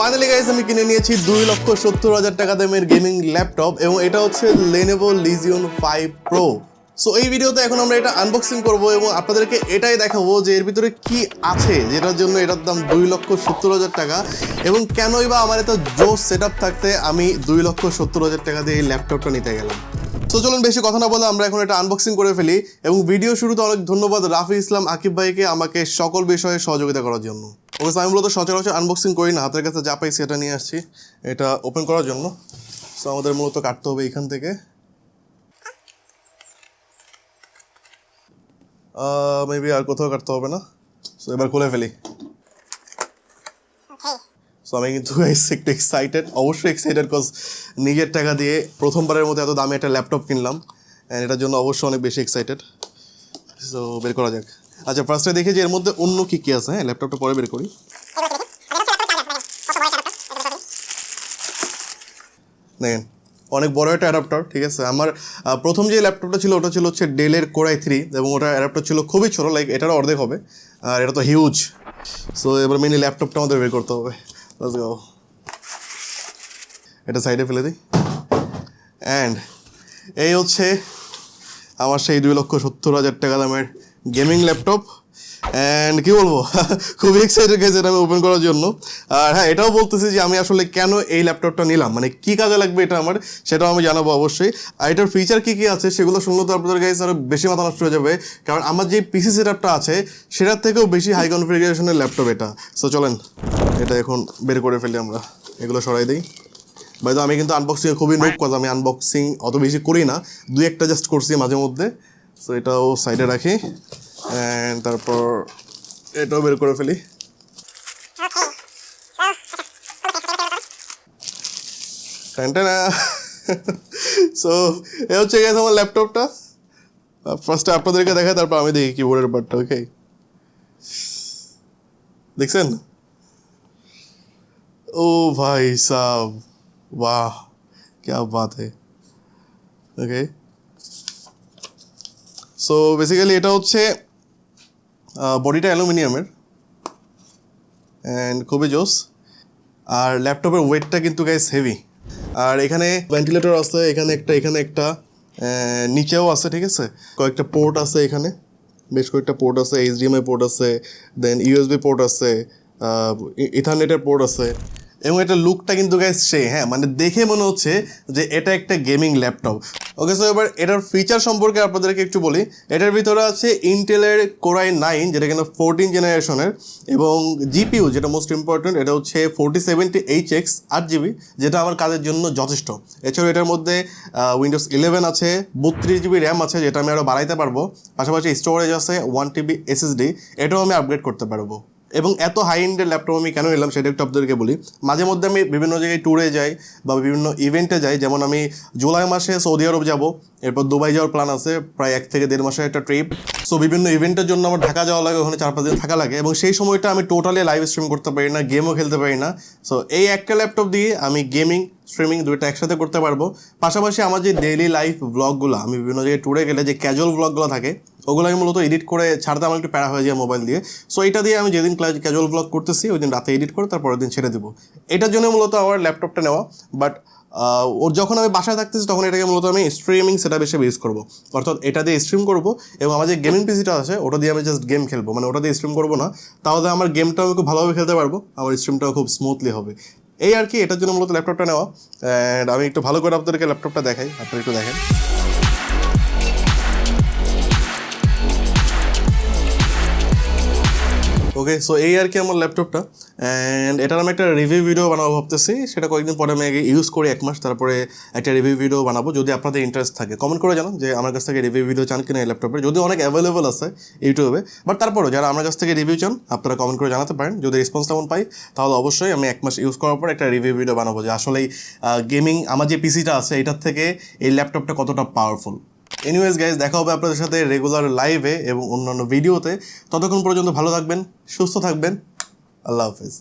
Finally guys আমি কিনে নিয়েছি দুই লক্ষ সত্তর হাজার টাকা দামের গেমিং ল্যাপটপ এবং এটা হচ্ছে Lenovo Legion five pro so এই ভিডিওতে এখন আমরা এটা আনবক্সিং করব এবং আপনাদেরকে এটাই দেখাবো যে এর ভিতরে কি আছে, যেটার জন্য এটার দাম দুই লক্ষ সত্তর হাজার টাকা এবং কেনই বা আমার এত জোস সেট থাকতে আমি দুই লক্ষ সত্তর হাজার টাকা দিয়ে এই ল্যাপটপটা নিতে গেলাম। তো চলুন বেশি কথা না বলে আমরা এখন এটা আনবক্সিং করে ফেলি এবং ভিডিও শুরুতে অনেক ধন্যবাদ রাফি ইসলাম আকিব ভাইকে আমাকে সকল বিষয়ে সহযোগিতা করার জন্য। ওকে আমি মূলত সচরাচর আনবক্সিং করি না হাতের কাছে যা পাইছি এটা নিয়ে আসছি। এটা ওপেন করার জন্য। সো আমাদের মূলত কাটতে হবে এখান থেকে। মেবি আর কোথাও কাটতে হবে না। সো এবার খুলে ফেলি। সো আমি কিন্তু একটু এক্সাইটেড অবশ্যই এক্সাইটেড কজ নিজের টাকা দিয়ে প্রথমবারের মতো এত দামি একটা ল্যাপটপ কিনলাম। অ্যান্ড এটার জন্য অবশ্যই অনেক বেশি এক্সাইটেড সো বের করা যাক। আচ্ছা ফার্স্টে দেখি যে এর মধ্যে অন্য কী কী আছে হ্যাঁ ল্যাপটপটা পরে বের করি। দেখেন, অনেক বড় একটা অ্যাডাপ্টার ঠিক আছে? আমার প্রথম যে ল্যাপটপটা ছিল, ওটা ছিল হচ্ছে ডেলের কোরাই থ্রি এবং ওটা অ্যাডাপ্টার ছিল খুবই ছোটো লাইক এটারও অর্ধেক হবে, আর এটা তো হিউজ সো এবার মিনি ল্যাপটপটা আমাদের বের করতে হবে। এটা সাইডে ফেলে দিই। অ্যান্ড এই হচ্ছে আমার সেই দুই লক্ষ সত্তর হাজার টাকা দামের গেমিং ল্যাপটপ। অ্যান্ড কী বলব? খুবই এক্সাইটেড গেছে এটা ওপেন করার জন্য। আর হ্যাঁ এটাও বলতেছি যে আমি আসলে কেন এই ল্যাপটপটা নিলাম? মানে কী কাজে লাগবে এটা আমার, সেটাও আমি জানাব অবশ্যই। আর এটার ফিচার কী কী আছে সেগুলো শুনলে তো আপনাদের গাইস আরও বেশি মাথা নষ্ট হয়ে যাবে। কারণ আমার যে পিসি সেটআপটা আছে, সেটার থেকেও বেশি হাই কনফিগারেশনের ল্যাপটপ এটা। সো চলেন, এটা এখন বের করে ফেলি আমরা। এগুলো সরাই দিই। বাই আমি কিন্তু আনবক্সিংয়ে খুবই নোক কাজ। আমি আনবক্সিং অত বেশি করি না। দুই একটা জাস্ট করছি মাঝে মধ্যে। সো এটাও সাইডে রাখি অ্যান্ড তারপর এটাও বের করে ফেলি টানটানা সো এ হচ্ছে গেছে আমার ল্যাপটপটা ফার্স্টে আপনাদেরকে দেখায় তারপর আমি দেখি কিবোর্ডের পার্টটা ওকে দেখছেন ओ भाई साहब वाह क्या बात है ওকে সো বেসিক্যালি এটা হচ্ছে বডিটা অ্যালুমিনিয়ামের অ্যান্ড খুবই জোস। আর ল্যাপটপের ওয়েটটা কিন্তু গাইস হেভি আর এখানে ভেন্টিলেটর আছে, এখানে একটা এখানে একটা নিচেও আছে, ঠিক আছে? কয়েকটা পোর্ট আছে এখানে। বেশ কয়েকটা পোর্ট আছে এইচডিএমআই পোর্ট আছে দেন ইউএসবি পোর্ট আছে ইথারনেটের পোর্ট আছে। এবং এটা লুকটা কিন্তু গাইস সে হ্যাঁ মানে দেখে মনে হচ্ছে যে এটা একটা গেমিং ল্যাপটপ ওকে সো এবার এটার ফিচার সম্পর্কে আপনাদেরকে একটু বলি। এটার ভিতরে আছে ইন্টেলের কোরাই নাইন যেটা কিনা ফোরটিন জেনারেশনের এবং জিপিইউ যেটা মোস্ট ইম্পর্টেন্ট এটা হচ্ছে ফোরটি সেভেন্টি এইচ এক্স আট জিবি যেটা আমার কাজের জন্য যথেষ্ট। এছাড়াও এটার মধ্যে উইন্ডোজ ইলেভেন আছে, বত্রিশ জিবি র্যাম আছে, যেটা আমি আরও বাড়াইতে পারব। পাশাপাশি স্টোরেজ আছে ওয়ান টিবি এসএসডি এটাও আমি আপগ্রেড করতে পারব। এবং এত হাই এন্ডের ল্যাপটপ আমি কেন এলাম সেটা একটু আপনাদেরকে বলি। মাঝে মধ্যে আমি বিভিন্ন জায়গায় ট্যুরে যাই বা বিভিন্ন ইভেন্টে যাই। যেমন আমি জুলাই মাসে সৌদি আরব যাব, এরপর দুবাই যাওয়ার প্ল্যান আছে, প্রায় এক থেকে দেড় মাসের একটা ট্রিপ সো বিভিন্ন ইভেন্টের জন্য আমার ঢাকা যাওয়া লাগে, ওখানে চার পাঁচ দিন থাকা লাগে এবং সেই সময়টা আমি টোটালি লাইভ স্ট্রিম করতে পারি না গেমও খেলতে পারি না। সো এই একটা ল্যাপটপ দিয়ে আমি গেমিং স্ট্রিমিং দুইটা একসাথে করতে পারব। পাশাপাশি আমার যে ডেইলি লাইফ ব্লগগুলো আমি বিভিন্ন জায়গায় ট্যুরে গেলে যে ক্যাজুয়াল ব্লগগুলো থাকে, ওগুলো আমি মূলত এডিট করে ছাড়তে আমার একটু প্যারা হয়ে যায় মোবাইল দিয়ে। সো এটা দিয়ে আমি যেদিন ক্যাজুয়াল ব্লগ করতেছি, ওই দিন রাতে এডিট করে তারপরের দিন ছেড়ে দেবো। এটার জন্য মূলত আমার ল্যাপটপটা নেওয়া। বাট ওর যখন আমি বাসায় থাকতেছি, তখন এটাকে মূলত আমি স্ট্রিমিং সেটা বেশি ইউজ করব। অর্থাৎ এটা দিয়ে স্ট্রিম করব এবং আমার যে গেমিং পিসিটা আছে, ওটা দিয়ে আমি জাস্ট গেম খেলব। মানে ওটা দিয়ে স্ট্রিম করব না। তাহলে আমার গেমটাও আমি খুব ভালোভাবে খেলতে পারব। আমার স্ট্রিমটাও খুব স্মুথলি হবে। এই আর কি, এটার জন্য মূলত ল্যাপটপটা নেওয়া। অ্যান্ড আমি একটু ভালো করে আপনাদেরকে ল্যাপটপটা দেখাই, আপনারা একটু দেখেন। ওকে সো এই আর কি আমার ল্যাপটপটা অ্যান্ড এটার আমি একটা রিভিউ ভিডিও বানাবো ভাবতেছি। সেটা কয়েকদিন পরে আমি আগে ইউজ করি এক মাস, তারপরে একটা রিভিউ ভিডিও বানাবো যদি আপনাদের ইন্টারেস্ট থাকে। কমেন্ট করে জানান যে আমার কাছ থেকে রিভিউ ভিডিও চান কিনা এই ল্যাপটপের যদি অনেক অ্যাভেলেবল আছে ইউটিউবে বাট তারপরেও যারা আমার কাছ থেকে রিভিউ চান, আপনারা কমেন্ট করে জানাতে পারেন। যদি রেসপন্স তেমন পাই, তাহলে অবশ্যই আমি এক মাস ইউজ করার পর একটা রিভিউ ভিডিও বানাবো যে আসলে গেমিং আমার যে পিসিটা আছে, এটার থেকে এই ল্যাপটপটা কতটা পাওয়ারফুল এনিওয়েজ গাইজ দেখা হবে আপনাদের সাথে রেগুলার লাইভে এবং অন্যান্য ভিডিওতে ততক্ষণ পর্যন্ত ভালো থাকবেন, সুস্থ থাকবেন। আল্লাহ হাফিজ।